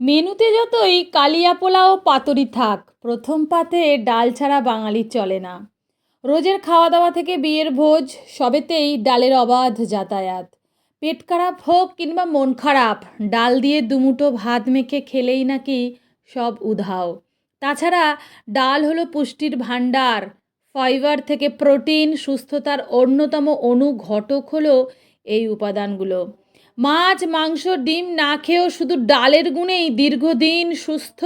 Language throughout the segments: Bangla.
মেনুতে যতই কালিয়া পোলাও পাতুরি থাক, প্রথম পাতে ডাল ছাড়া বাঙালি চলে না। রোজের খাওয়া দাওয়া থেকে বিয়ের ভোজ, সবেতেই ডালের অবাধ যাতায়াত। পেট খারাপ হোক কিংবা মন খারাপ, ডাল দিয়ে দুমুঠো ভাত মেখে খেলেই নাকি সব উধাও। তাছাড়া ডাল হলো পুষ্টির ভাণ্ডার, ফাইবার থেকে প্রোটিন, সুস্থতার অন্যতম অনুঘটক হলো এই উপাদানগুলো। মাছ, মাংস, ডিম না খেয়েও শুধু ডালের গুণেই দীর্ঘদিন সুস্থ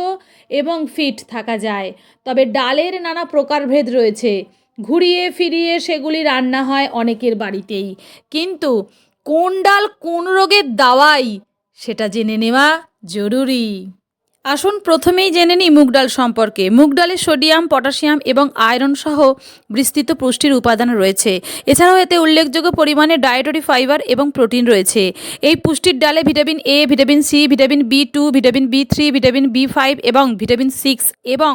এবং ফিট থাকা যায়। তবে ডালের নানা প্রকারভেদ রয়েছে। ঘুরিয়ে ফিরিয়ে সেগুলি রান্না হয় অনেকের বাড়িতেই। কিন্তু কোন ডাল কোন রোগের দাওয়াই, সেটা জেনে নেওয়া জরুরি। আসুন প্রথমেই জেনে নিই মুগ ডাল সম্পর্কে। মুগ ডালে সোডিয়াম, পটাশিয়াম এবং আয়রন সহ বিস্তৃত পুষ্টির উপাদান রয়েছে। এছাড়াও এতে উল্লেখযোগ্য পরিমাণে ডায়েটরি ফাইবার এবং প্রোটিন রয়েছে। এই পুষ্টির ডালে vitamin A vitamin C vitamin B two vitamin B three vitamin B five এবং ভিটামিন সিক্স এবং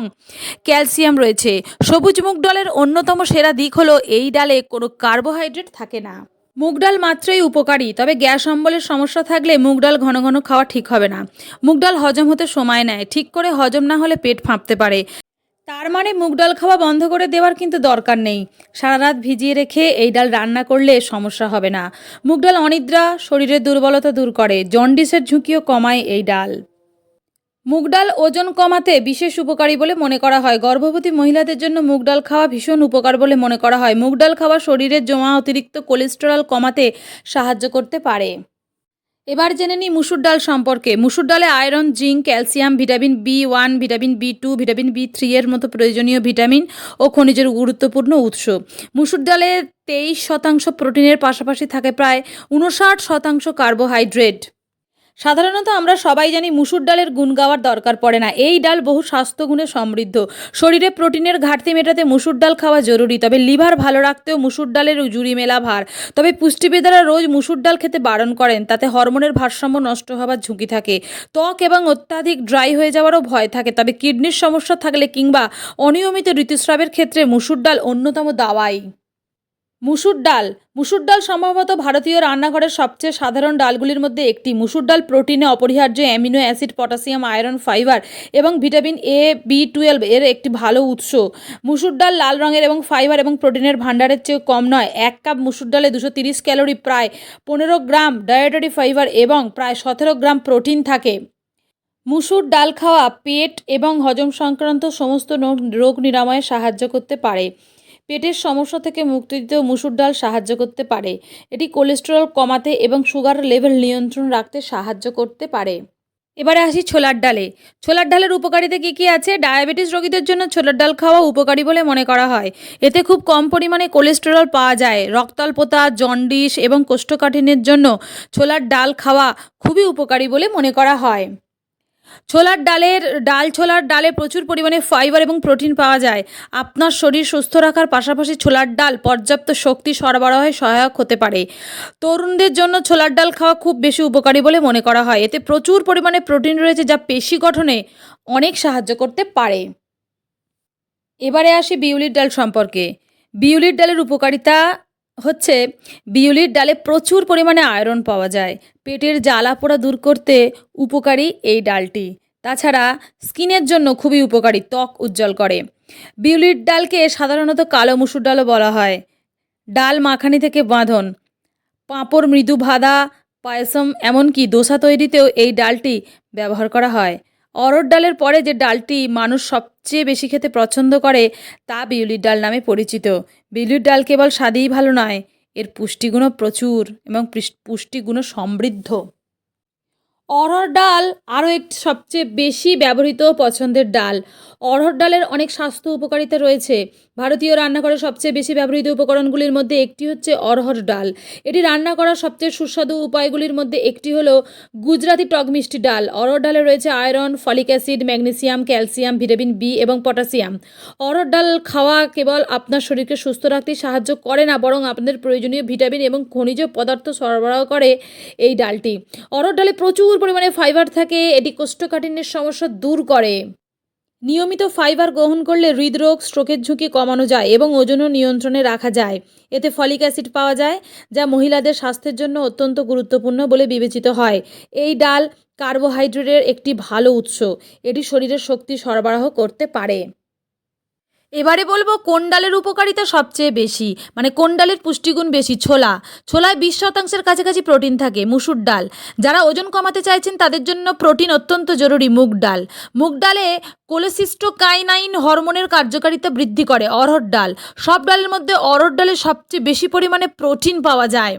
ক্যালসিয়াম রয়েছে। সবুজ মুগ ডালের অন্যতম সেরা দিক হলো এই ডালে কোনো কার্বোহাইড্রেট থাকে না। মুগ ডাল মাত্রই উপকারী, তবে গ্যাস অম্বলের সমস্যা থাকলে মুগ ডাল ঘন ঘন খাওয়া ঠিক হবে না। মুগ ডাল হজম হতে সময় নেয়, ঠিক করে হজম না হলে পেট ফাঁপতে পারে। তার মানে মুগ ডাল খাওয়া বন্ধ করে দেওয়ার কিন্তু দরকার নেই। সারা রাত ভিজিয়ে রেখে এই ডাল রান্না করলে সমস্যা হবে না। মুগ ডাল অনিদ্রা, শরীরের দুর্বলতা দূর করে, জন্ডিসের ঝুঁকিও কমায় এই ডাল। মুগ ডাল ওজন কমাতে বিশেষ উপকারী বলে মনে করা হয়। গর্ভবতী মহিলাদের জন্য মুগ ডাল খাওয়া ভীষণ উপকার বলে মনে করা হয়। মুগ ডাল খাওয়া শরীরের জমা অতিরিক্ত কোলেস্টেরল কমাতে সাহায্য করতে পারে। এবার জেনে নিই মুসুর ডাল সম্পর্কে। মুসুর ডালে iron, zinc, calcium, vitamin B one, vitamin B two, vitamin B three এর মতো প্রয়োজনীয় ভিটামিন ও খনিজের গুরুত্বপূর্ণ উৎস। মুসুর ডালে তেইশ শতাংশ প্রোটিনের পাশাপাশি থাকে প্রায় উনষাট শতাংশ কার্বোহাইড্রেট। সাধারণত আমরা সবাই জানি মুসুর ডালের গুণ গাওয়ার দরকার পড়ে না। এই ডাল বহু স্বাস্থ্যগুণে সমৃদ্ধ। শরীরে প্রোটিনের ঘাটতি মেটাতে মুসুর ডাল খাওয়া জরুরি, তবে লিভার ভালো রাখতেও মুসুর ডালের জুড়ি মেলা ভার। তবে পুষ্টিবিদেরা রোজ মুসুর ডাল খেতে বারণ করেন, তাতে হরমোনের ভারসাম্য নষ্ট হওয়ার ঝুঁকি থাকে। ত্বক এবং অত্যাধিক ড্রাই হয়ে যাওয়ারও ভয় থাকে, তবে কিডনির সমস্যা থাকলে কিংবা অনিয়মিত ঋতুস্রাবের ক্ষেত্রে মুসুর ডাল অন্যতম দাওয়াই। মুসুর ডাল। মুসুর ডাল সম্ভবত ভারতীয় রান্নাঘরের সবচেয়ে সাধারণ ডালগুলির মধ্যে একটি। মুসুর ডাল প্রোটিনে অপরিহার্য amino acid, potassium, iron, fibre এবং ভিটামিন এ, বি টুয়েলভ এর একটি ভালো উৎস। মুসুর ডাল লাল রঙের এবং ফাইবার এবং প্রোটিনের ভাণ্ডারের চেয়ে কম নয়। এক কাপ মুসুর ডালে দুশো তিরিশ ক্যালোরি প্রায় পনেরো গ্রাম ডায়েটরি ফাইবার এবং প্রায় সতেরো গ্রাম প্রোটিন থাকে। মুসুর ডাল খাওয়া পেট এবং হজম সংক্রান্ত সমস্ত রোগ নিরাময়ে সাহায্য করতে পারে। পেটের সমস্যা থেকে মুক্তি দিতেও মুসুর ডাল সাহায্য করতে পারে। এটি কোলেস্টেরল কমাতে এবং সুগার লেভেল নিয়ন্ত্রণ রাখতে সাহায্য করতে পারে। এবারে আসি ছোলার ডালে। ছোলার ডালের উপকারিতা কী কী আছে? ডায়াবেটিস রোগীদের জন্য ছোলার ডাল খাওয়া উপকারী বলে মনে করা হয়। এতে খুব কম পরিমাণে কোলেস্টেরল পাওয়া যায়। রক্তাল্পতা, জন্ডিস এবং কোষ্ঠকাঠিন্যের জন্য ছোলার ডাল খাওয়া খুবই উপকারী বলে মনে করা হয়। ছোলার ডালের, ডাল ছোলার ডালে প্রচুর পরিমাণে ফাইবার এবং প্রোটিন পাওয়া যায়। আপনার শরীর সুস্থ রাখার পাশাপাশি ছোলার ডাল পর্যাপ্ত শক্তি সরবরাহে সহায়ক হতে পারে। তরুণদের জন্য ছোলার ডাল খাওয়া খুব বেশি উপকারী বলে মনে করা হয়। এতে প্রচুর পরিমাণে প্রোটিন রয়েছে যা পেশি গঠনে অনেক সাহায্য করতে পারে। এবারে আসি বিউলির ডাল সম্পর্কে। বিউলির ডালের উপকারিতা হচ্ছে বিউলির ডালে প্রচুর পরিমাণে আয়রন পাওয়া যায়। পেটের জ্বালা পোড়া দূর করতে উপকারী এই ডালটি। তাছাড়া স্কিনের জন্য খুবই উপকারী, ত্বক উজ্জ্বল করে। বিউলির ডালকে সাধারণত কালো মুসুর ডালও বলা হয়। ডাল মাখানি থেকে বাঁধন, পাঁপড়, মৃদু ভাদা, পায়সম, এমনকি দোসা তৈরিতেও এই ডালটি ব্যবহার করা হয়। অরড় ডালের পরে যে ডালটি মানুষ সবচেয়ে বেশি খেতে পছন্দ করে, তা বিউলির ডাল নামে পরিচিত। বিউলির ডাল কেবল স্বাদেই ভালো নয়, এর পুষ্টিগুণও প্রচুর এবং পুষ্টিগুণ সমৃদ্ধ। অরহর ডাল আরও একটি সবচেয়ে বেশি ব্যবহৃত পছন্দের ডাল। অরহর ডালের অনেক স্বাস্থ্য উপকারিতা রয়েছে। ভারতীয় রান্নাঘরে সবচেয়ে বেশি ব্যবহৃত উপকরণগুলির মধ্যে একটি হচ্ছে অরহর ডাল। এটি রান্না করার সবচেয়ে সুস্বাদু উপায়গুলির মধ্যে একটি হলো গুজরাতি টক মিষ্টি ডাল। অরহর ডালে রয়েছে iron, folic acid, magnesium, calcium, vitamin B এবং পটাশিয়াম অরহর ডাল খাওয়া কেবল আপনার শরীরকে সুস্থ রাখতে সাহায্য করে না, বরং আপনাদের প্রয়োজনীয় ভিটামিন এবং খনিজ পদার্থ সরবরাহ করে এই ডালটি। অরহর ডালে প্রচুর পরিমাণে ফাইবার থাকে, এটি কোষ্ঠকাঠিন্যের সমস্যা দূর করে। নিয়মিত ফাইবার গ্রহণ করলে হৃদরোগ, স্ট্রোকের ঝুঁকি কমানো যায় এবং ওজনও নিয়ন্ত্রণে রাখা যায়। এতে ফলিক অ্যাসিড পাওয়া যায়, যা মহিলাদের স্বাস্থ্যের জন্য অত্যন্ত গুরুত্বপূর্ণ বলে বিবেচিত হয়। এই ডাল কার্বোহাইড্রেটের একটি ভালো উৎস, এটি শরীরের শক্তি সরবরাহ করতে পারে। এবারে বলব কোন ডালের উপকারিতা সবচেয়ে বেশি? মানে কোন ডালের পুষ্টিগুণ বেশি? ছোলা। ছোলায় বিশ শতাংশের কাছাকাছি প্রোটিন থাকে, মুসুর ডাল। যারা ওজন কমাতে চাইছেন, তাদের জন্য প্রোটিন অত্যন্ত জরুরি, মুগ ডাল। মুগ ডালে কোলেসিস্টোকাইনাইন হরমোনের কার্যকারিতা বৃদ্ধি করে, অরহর ডাল। সব ডালের মধ্যে অরহর ডালে সবচেয়ে বেশি পরিমাণে প্রোটিন পাওয়া যায়।